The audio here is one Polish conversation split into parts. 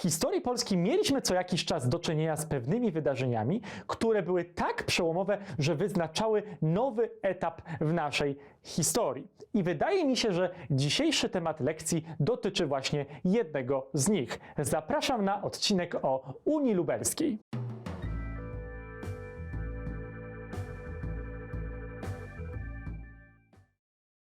historii Polski mieliśmy co jakiś czas do czynienia z pewnymi wydarzeniami, które były tak przełomowe, że wyznaczały nowy etap w naszej historii. I wydaje mi się, że dzisiejszy temat lekcji dotyczy właśnie jednego z nich. Zapraszam na odcinek o Unii Lubelskiej.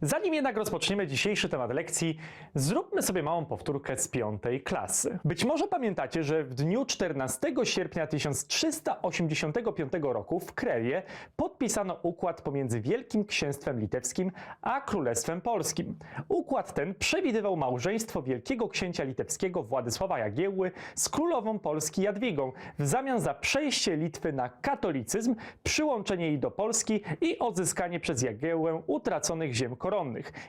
Zanim jednak rozpoczniemy dzisiejszy temat lekcji, zróbmy sobie małą powtórkę z piątej klasy. Być może pamiętacie, że w dniu 14 sierpnia 1385 roku w Krewie podpisano układ pomiędzy Wielkim Księstwem Litewskim a Królestwem Polskim. Układ ten przewidywał małżeństwo Wielkiego Księcia Litewskiego Władysława Jagiełły z królową Polski Jadwigą w zamian za przejście Litwy na katolicyzm, przyłączenie jej do Polski i odzyskanie przez Jagiełłę utraconych ziem koronnych,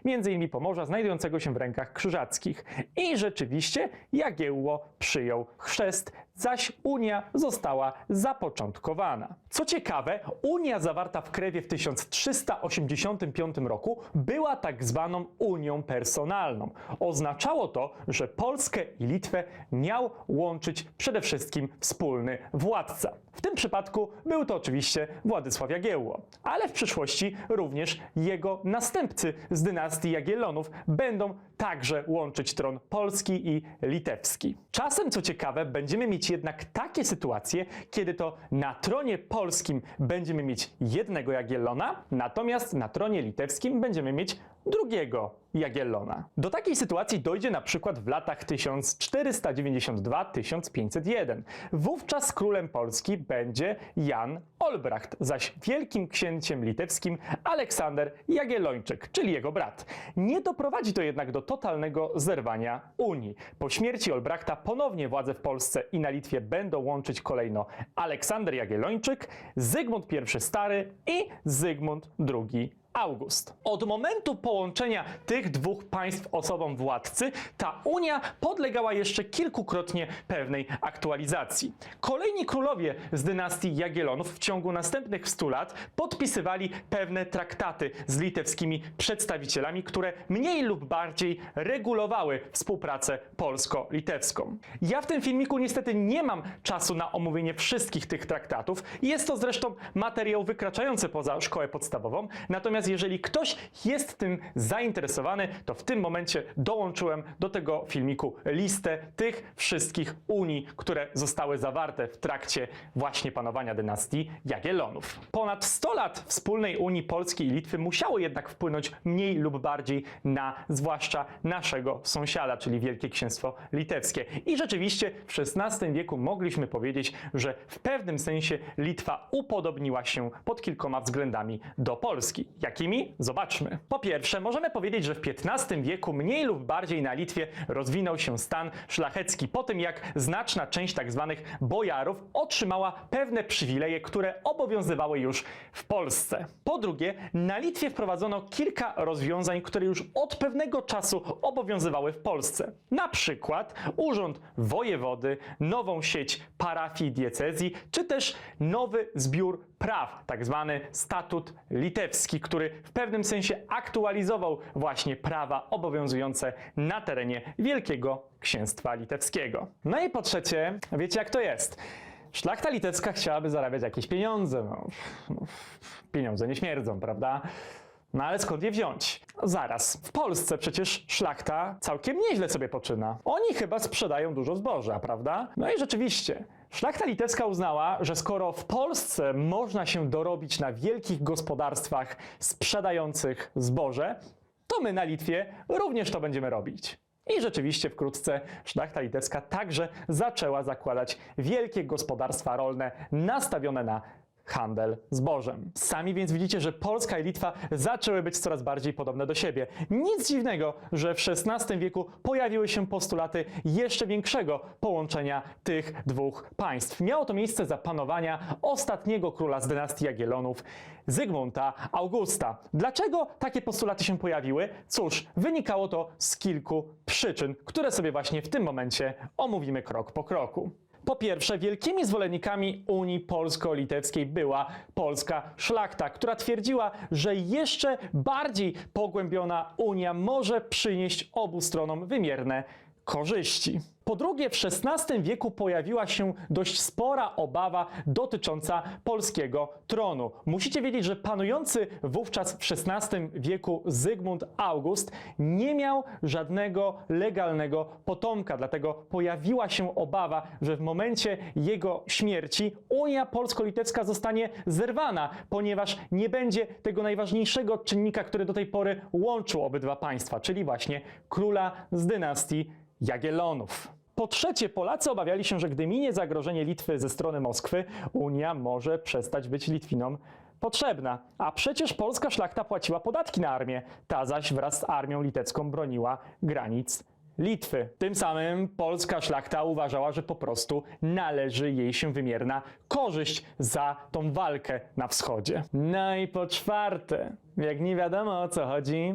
m.in. Pomorza znajdującego się w rękach krzyżackich. I rzeczywiście Jagiełło przyjął chrzest, zaś Unia została zapoczątkowana. Co ciekawe, Unia zawarta w Krewie w 1385 roku była tak zwaną Unią Personalną. Oznaczało to, że Polskę i Litwę miał łączyć przede wszystkim wspólny władca. W tym przypadku był to oczywiście Władysław Jagiełło, ale w przyszłości również jego następcy z dynastii Jagiellonów będą także łączyć tron polski i litewski. Czasem, co ciekawe, będziemy mieć jednak takie sytuacje, kiedy to na tronie polskim będziemy mieć jednego Jagiellona, natomiast na tronie litewskim będziemy mieć drugiego Jagiellona. Do takiej sytuacji dojdzie na przykład w latach 1492-1501. Wówczas królem Polski będzie Jan Olbracht, zaś wielkim księciem litewskim Aleksander Jagiellończyk, czyli jego brat. Nie doprowadzi to jednak do totalnego zerwania Unii. Po śmierci Olbrachta ponownie władze w Polsce i na Litwie będą łączyć kolejno Aleksander Jagiellończyk, Zygmunt I Stary i Zygmunt II August. Od momentu połączenia tych dwóch państw osobom władcy, ta Unia podlegała jeszcze kilkukrotnie pewnej aktualizacji. Kolejni królowie z dynastii Jagiellonów w ciągu następnych 100 lat podpisywali pewne traktaty z litewskimi przedstawicielami, które mniej lub bardziej regulowały współpracę polsko-litewską. Ja w tym filmiku niestety nie mam czasu na omówienie wszystkich tych traktatów. Jest to zresztą materiał wykraczający poza szkołę podstawową, natomiast jeżeli ktoś jest tym zainteresowany, to w tym momencie dołączyłem do tego filmiku listę tych wszystkich unii, które zostały zawarte w trakcie właśnie panowania dynastii Jagiellonów. Ponad 100 lat wspólnej Unii Polski i Litwy musiało jednak wpłynąć mniej lub bardziej na zwłaszcza naszego sąsiada, czyli Wielkie Księstwo Litewskie. I rzeczywiście w XVI wieku mogliśmy powiedzieć, że w pewnym sensie Litwa upodobniła się pod kilkoma względami do Polski. Jakimi? Zobaczmy. Po pierwsze, możemy powiedzieć, że w XV wieku mniej lub bardziej na Litwie rozwinął się stan szlachecki po tym, jak znaczna część tzw. bojarów otrzymała pewne przywileje, które obowiązywały już w Polsce. Po drugie, na Litwie wprowadzono kilka rozwiązań, które już od pewnego czasu obowiązywały w Polsce. Na przykład urząd wojewody, nową sieć parafii diecezji, czy też nowy zbiór praw, tak zwany statut litewski, który w pewnym sensie aktualizował właśnie prawa obowiązujące na terenie Wielkiego Księstwa Litewskiego. No i po trzecie, wiecie jak to jest? Szlachta litewska chciałaby zarabiać jakieś pieniądze. No, no, pieniądze nie śmierdzą, prawda? No ale skąd je wziąć? Zaraz. W Polsce przecież szlachta całkiem nieźle sobie poczyna. Oni chyba sprzedają dużo zboża, prawda? No i rzeczywiście. Szlachta litewska uznała, że skoro w Polsce można się dorobić na wielkich gospodarstwach sprzedających zboże, to my na Litwie również to będziemy robić. I rzeczywiście wkrótce szlachta litewska także zaczęła zakładać wielkie gospodarstwa rolne nastawione na handel zbożem. Sami więc widzicie, że Polska i Litwa zaczęły być coraz bardziej podobne do siebie. Nic dziwnego, że w XVI wieku pojawiły się postulaty jeszcze większego połączenia tych dwóch państw. Miało to miejsce za panowania ostatniego króla z dynastii Jagiellonów, Zygmunta Augusta. Dlaczego takie postulaty się pojawiły? Cóż, wynikało to z kilku przyczyn, które sobie właśnie w tym momencie omówimy krok po kroku. Po pierwsze, wielkimi zwolennikami Unii Polsko-Litewskiej była polska szlachta, która twierdziła, że jeszcze bardziej pogłębiona Unia może przynieść obu stronom wymierne korzyści. Po drugie, w XVI wieku pojawiła się dość spora obawa dotycząca polskiego tronu. Musicie wiedzieć, że panujący wówczas w XVI wieku Zygmunt August nie miał żadnego legalnego potomka, dlatego pojawiła się obawa, że w momencie jego śmierci Unia Polsko-Litewska zostanie zerwana, ponieważ nie będzie tego najważniejszego czynnika, który do tej pory łączył obydwa państwa, czyli właśnie króla z dynastii Jagiellonów. Po trzecie, Polacy obawiali się, że gdy minie zagrożenie Litwy ze strony Moskwy, Unia może przestać być Litwinom potrzebna. A przecież polska szlachta płaciła podatki na armię, ta zaś wraz z armią litewską broniła granic Litwy. Tym samym polska szlachta uważała, że po prostu należy jej się wymierna korzyść za tą walkę na wschodzie. No i po czwarte, jak nie wiadomo o co chodzi,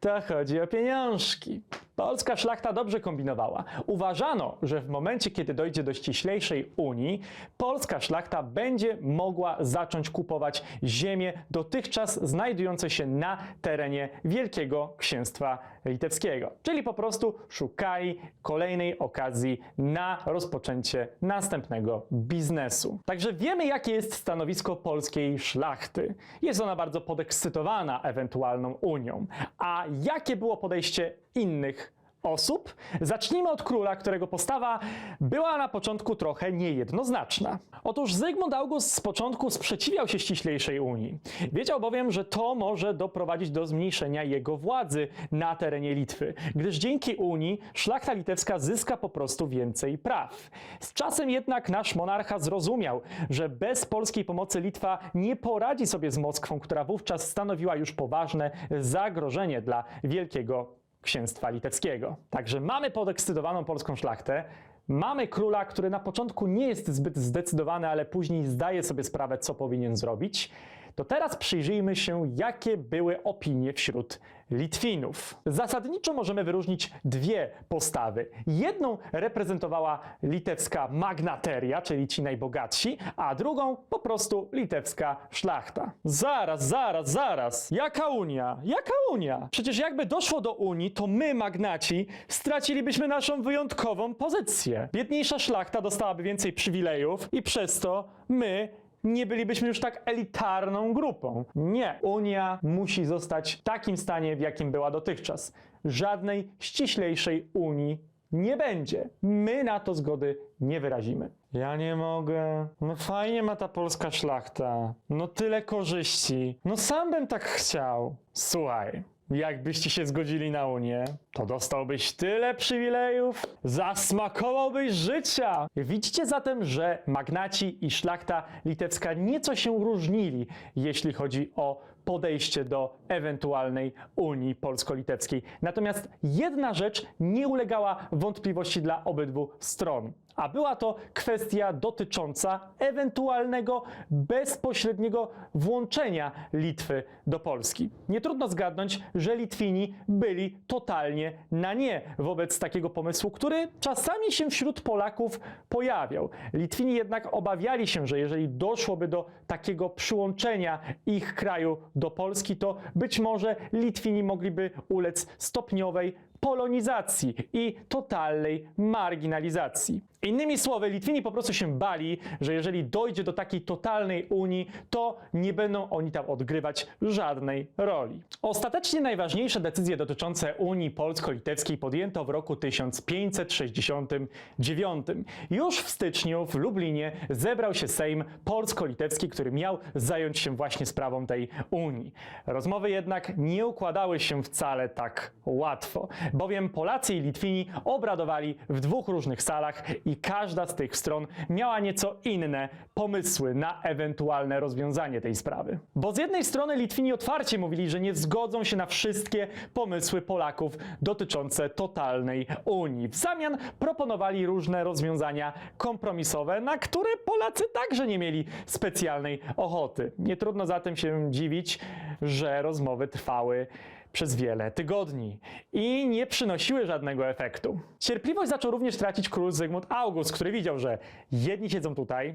to chodzi o pieniążki. Polska szlachta dobrze kombinowała. Uważano, że w momencie, kiedy dojdzie do ściślejszej Unii, polska szlachta będzie mogła zacząć kupować ziemię dotychczas znajdujące się na terenie Wielkiego Księstwa Litewskiego. Czyli po prostu szukali kolejnej okazji na rozpoczęcie następnego biznesu. Także wiemy, jakie jest stanowisko polskiej szlachty. Jest ona bardzo podekscytowana ewentualną Unią. A jakie było podejście innych osób. Zacznijmy od króla, którego postawa była na początku trochę niejednoznaczna. Otóż Zygmunt August z początku sprzeciwiał się ściślejszej Unii. Wiedział bowiem, że to może doprowadzić do zmniejszenia jego władzy na terenie Litwy, gdyż dzięki Unii szlachta litewska zyska po prostu więcej praw. Z czasem jednak nasz monarcha zrozumiał, że bez polskiej pomocy Litwa nie poradzi sobie z Moskwą, która wówczas stanowiła już poważne zagrożenie dla wielkiego księstwa litewskiego. Także mamy podekscytowaną polską szlachtę, mamy króla, który na początku nie jest zbyt zdecydowany, ale później zdaje sobie sprawę, co powinien zrobić. To teraz przyjrzyjmy się, jakie były opinie wśród Litwinów. Zasadniczo możemy wyróżnić dwie postawy. Jedną reprezentowała litewska magnateria, czyli ci najbogatsi, a drugą po prostu litewska szlachta. Zaraz, zaraz, zaraz. Jaka Unia? Jaka Unia? Przecież jakby doszło do Unii, to my, magnaci, stracilibyśmy naszą wyjątkową pozycję. Biedniejsza szlachta dostałaby więcej przywilejów i przez to my nie bylibyśmy już tak elitarną grupą. Nie. Unia musi zostać w takim stanie, w jakim była dotychczas. Żadnej ściślejszej Unii nie będzie. My na to zgody nie wyrazimy. Ja nie mogę. No fajnie ma ta polska szlachta. No tyle korzyści. No sam bym tak chciał. Słuchaj. Jakbyście się zgodzili na Unię, to dostałbyś tyle przywilejów, zasmakowałbyś życia. Widzicie zatem, że magnaci i szlachta litewska nieco się różnili, jeśli chodzi o podejście do ewentualnej Unii Polsko-Litewskiej. Natomiast jedna rzecz nie ulegała wątpliwości dla obydwu stron, a była to kwestia dotycząca ewentualnego bezpośredniego włączenia Litwy do Polski. Nie trudno zgadnąć, że Litwini byli totalnie na nie wobec takiego pomysłu, który czasami się wśród Polaków pojawiał. Litwini jednak obawiali się, że jeżeli doszłoby do takiego przyłączenia ich kraju do Polski, to być może Litwini mogliby ulec stopniowej polonizacji i totalnej marginalizacji. Innymi słowy, Litwini po prostu się bali, że jeżeli dojdzie do takiej totalnej Unii, to nie będą oni tam odgrywać żadnej roli. Ostatecznie najważniejsze decyzje dotyczące Unii Polsko-Litewskiej podjęto w roku 1569. Już w styczniu w Lublinie zebrał się Sejm Polsko-Litewski, który miał zająć się właśnie sprawą tej Unii. Rozmowy jednak nie układały się wcale tak łatwo, bowiem Polacy i Litwini obradowali w dwóch różnych salach i każda z tych stron miała nieco inne pomysły na ewentualne rozwiązanie tej sprawy. Bo z jednej strony Litwini otwarcie mówili, że nie zgodzą się na wszystkie pomysły Polaków dotyczące totalnej Unii. W zamian proponowali różne rozwiązania kompromisowe, na które Polacy także nie mieli specjalnej ochoty. Nie trudno zatem się dziwić, że rozmowy trwały przez wiele tygodni i nie przynosiły żadnego efektu. Cierpliwość zaczął również tracić król Zygmunt August, który widział, że jedni siedzą tutaj,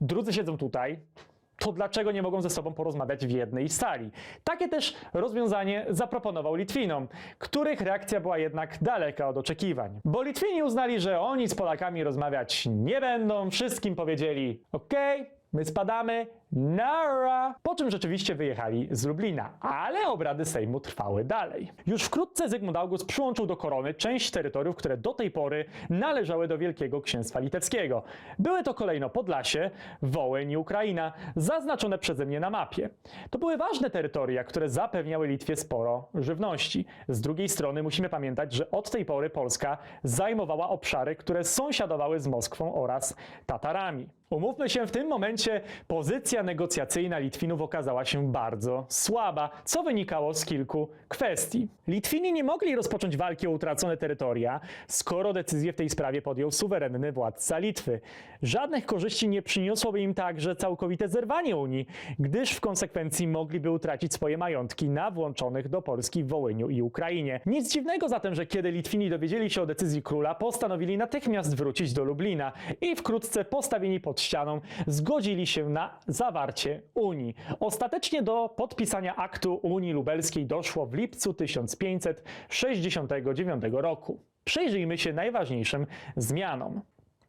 drudzy siedzą tutaj, to dlaczego nie mogą ze sobą porozmawiać w jednej sali? Takie też rozwiązanie zaproponował Litwinom, których reakcja była jednak daleka od oczekiwań. Bo Litwini uznali, że oni z Polakami rozmawiać nie będą, wszystkim powiedzieli: OK, my spadamy, nara! Po czym rzeczywiście wyjechali z Lublina, ale obrady Sejmu trwały dalej. Już wkrótce Zygmunt August przyłączył do korony część terytoriów, które do tej pory należały do Wielkiego Księstwa Litewskiego. Były to kolejno Podlasie, Wołyń i Ukraina, zaznaczone przeze mnie na mapie. To były ważne terytoria, które zapewniały Litwie sporo żywności. Z drugiej strony musimy pamiętać, że od tej pory Polska zajmowała obszary, które sąsiadowały z Moskwą oraz Tatarami. Umówmy się, w tym momencie pozycja negocjacyjna Litwinów okazała się bardzo słaba, co wynikało z kilku kwestii. Litwini nie mogli rozpocząć walki o utracone terytoria, skoro decyzję w tej sprawie podjął suwerenny władca Litwy. Żadnych korzyści nie przyniosłoby im także całkowite zerwanie Unii, gdyż w konsekwencji mogliby utracić swoje majątki na włączonych do Polski Wołyniu i Ukrainie. Nic dziwnego zatem, że kiedy Litwini dowiedzieli się o decyzji króla, postanowili natychmiast wrócić do Lublina i wkrótce postawieni pod ścianą zgodzili się na zawarcie Unii. Ostatecznie do podpisania aktu Unii Lubelskiej doszło w lipcu 1569 roku. Przyjrzyjmy się najważniejszym zmianom.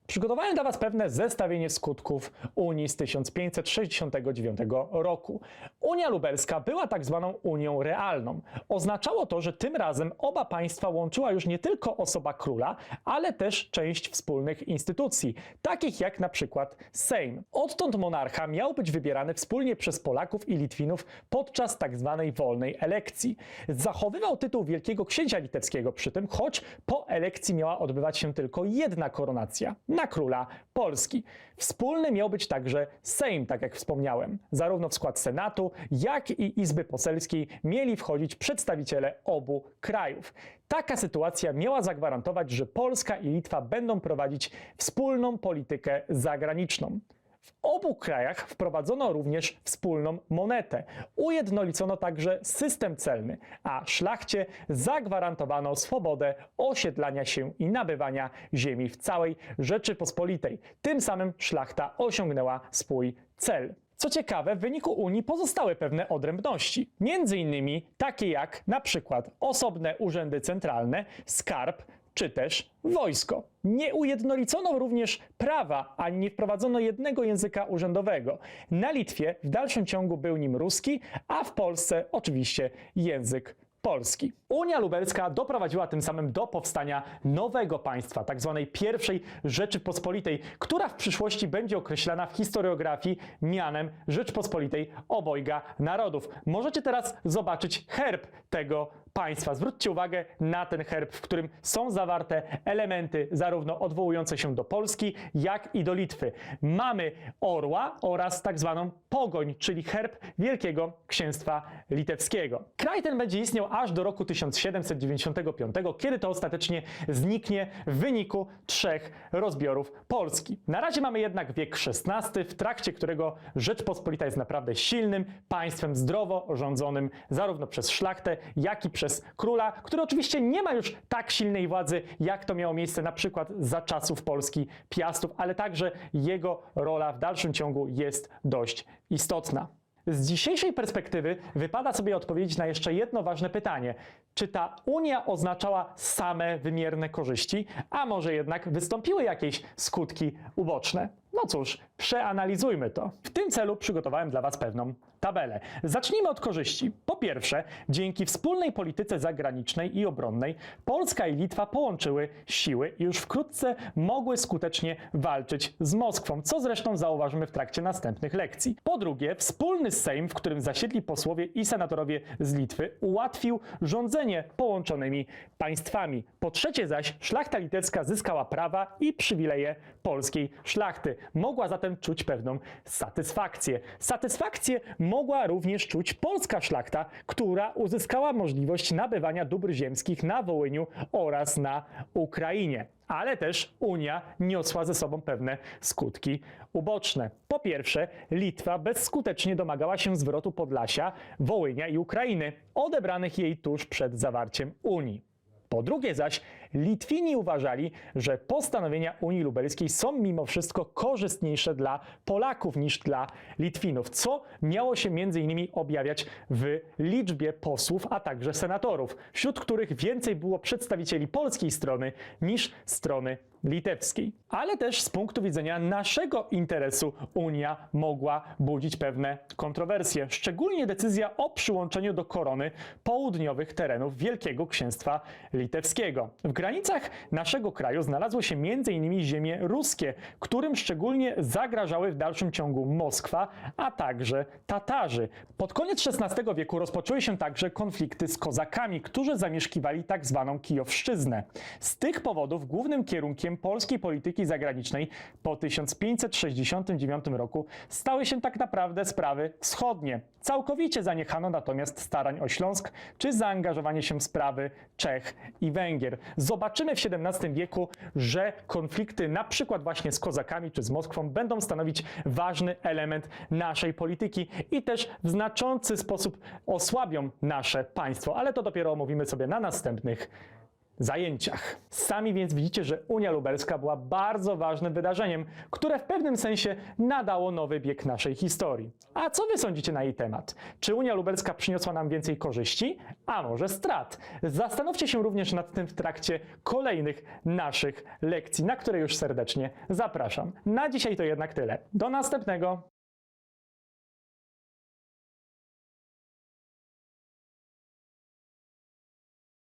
Przygotowałem dla Was pewne zestawienie skutków Unii z 1569 roku. Unia Lubelska była tak zwaną Unią Realną. Oznaczało to, że tym razem oba państwa łączyła już nie tylko osoba króla, ale też część wspólnych instytucji, takich jak na przykład Sejm. Odtąd monarcha miał być wybierany wspólnie przez Polaków i Litwinów podczas tak zwanej wolnej elekcji. Zachowywał tytuł Wielkiego Księcia Litewskiego przy tym, choć po elekcji miała odbywać się tylko jedna koronacja na króla Polski. Wspólny miał być także Sejm, tak jak wspomniałem. Zarówno w skład Senatu, jak i Izby Poselskiej mieli wchodzić przedstawiciele obu krajów. Taka sytuacja miała zagwarantować, że Polska i Litwa będą prowadzić wspólną politykę zagraniczną. W obu krajach wprowadzono również wspólną monetę. Ujednolicono także system celny, a szlachcie zagwarantowano swobodę osiedlania się i nabywania ziemi w całej Rzeczypospolitej. Tym samym szlachta osiągnęła swój cel. Co ciekawe, w wyniku Unii pozostały pewne odrębności. Między innymi takie jak na przykład osobne urzędy centralne, skarb czy też wojsko. Nie ujednolicono również prawa, ani nie wprowadzono jednego języka urzędowego. Na Litwie w dalszym ciągu był nim ruski, a w Polsce oczywiście język polski. Unia Lubelska doprowadziła tym samym do powstania nowego państwa, tzw. pierwszej Rzeczypospolitej, która w przyszłości będzie określana w historiografii mianem Rzeczpospolitej obojga narodów. Możecie teraz zobaczyć herb tego państwa. Zwróćcie uwagę na ten herb, w którym są zawarte elementy zarówno odwołujące się do Polski, jak i do Litwy. Mamy orła oraz tak zwaną pogoń, czyli herb Wielkiego Księstwa Litewskiego. Kraj ten będzie istniał aż do roku 1795, kiedy to ostatecznie zniknie w wyniku trzech rozbiorów Polski. Na razie mamy jednak wiek XVI, w trakcie którego Rzeczpospolita jest naprawdę silnym państwem zdrowo rządzonym zarówno przez szlachtę, jak i przez króla, który oczywiście nie ma już tak silnej władzy, jak to miało miejsce na przykład za czasów Polski Piastów, ale także jego rola w dalszym ciągu jest dość istotna. Z dzisiejszej perspektywy wypada sobie odpowiedzieć na jeszcze jedno ważne pytanie. Czy ta Unia oznaczała same wymierne korzyści, a może jednak wystąpiły jakieś skutki uboczne? No cóż, przeanalizujmy to. W tym celu przygotowałem dla Was pewną tabelę. Zacznijmy od korzyści. Po pierwsze, dzięki wspólnej polityce zagranicznej i obronnej Polska i Litwa połączyły siły i już wkrótce mogły skutecznie walczyć z Moskwą, co zresztą zauważymy w trakcie następnych lekcji. Po drugie, wspólny Sejm, w którym zasiedli posłowie i senatorowie z Litwy, ułatwił rządzenie połączonymi państwami. Po trzecie zaś, szlachta litewska zyskała prawa i przywileje polskiej szlachty. Mogła zatem czuć pewną satysfakcję. Satysfakcję mogła również czuć polska szlachta, która uzyskała możliwość nabywania dóbr ziemskich na Wołyniu oraz na Ukrainie. Ale też Unia niosła ze sobą pewne skutki uboczne. Po pierwsze, Litwa bezskutecznie domagała się zwrotu Podlasia, Wołynia i Ukrainy, odebranych jej tuż przed zawarciem Unii. Po drugie zaś, Litwini uważali, że postanowienia Unii Lubelskiej są mimo wszystko korzystniejsze dla Polaków niż dla Litwinów, co miało się między innymi objawiać w liczbie posłów, a także senatorów, wśród których więcej było przedstawicieli polskiej strony niż strony litewskiej. Ale też z punktu widzenia naszego interesu Unia mogła budzić pewne kontrowersje, szczególnie decyzja o przyłączeniu do korony południowych terenów Wielkiego Księstwa Litewskiego. W granicach naszego kraju znalazły się m.in. ziemie ruskie, którym szczególnie zagrażały w dalszym ciągu Moskwa, a także Tatarzy. Pod koniec XVI wieku rozpoczęły się także konflikty z kozakami, którzy zamieszkiwali tak zwaną Kijowszczyznę. Z tych powodów głównym kierunkiem polskiej polityki zagranicznej po 1569 roku stały się tak naprawdę sprawy wschodnie. Całkowicie zaniechano natomiast starań o Śląsk czy zaangażowanie się w sprawy Czech i Węgier. Zobaczymy w XVII wieku, że konflikty na przykład właśnie z kozakami czy z Moskwą będą stanowić ważny element naszej polityki i też w znaczący sposób osłabią nasze państwo, ale to dopiero omówimy sobie na następnych zajęciach. Sami więc widzicie, że Unia Lubelska była bardzo ważnym wydarzeniem, które w pewnym sensie nadało nowy bieg naszej historii. A co wy sądzicie na jej temat? Czy Unia Lubelska przyniosła nam więcej korzyści, a może strat? Zastanówcie się również nad tym w trakcie kolejnych naszych lekcji, na które już serdecznie zapraszam. Na dzisiaj to jednak tyle. Do następnego.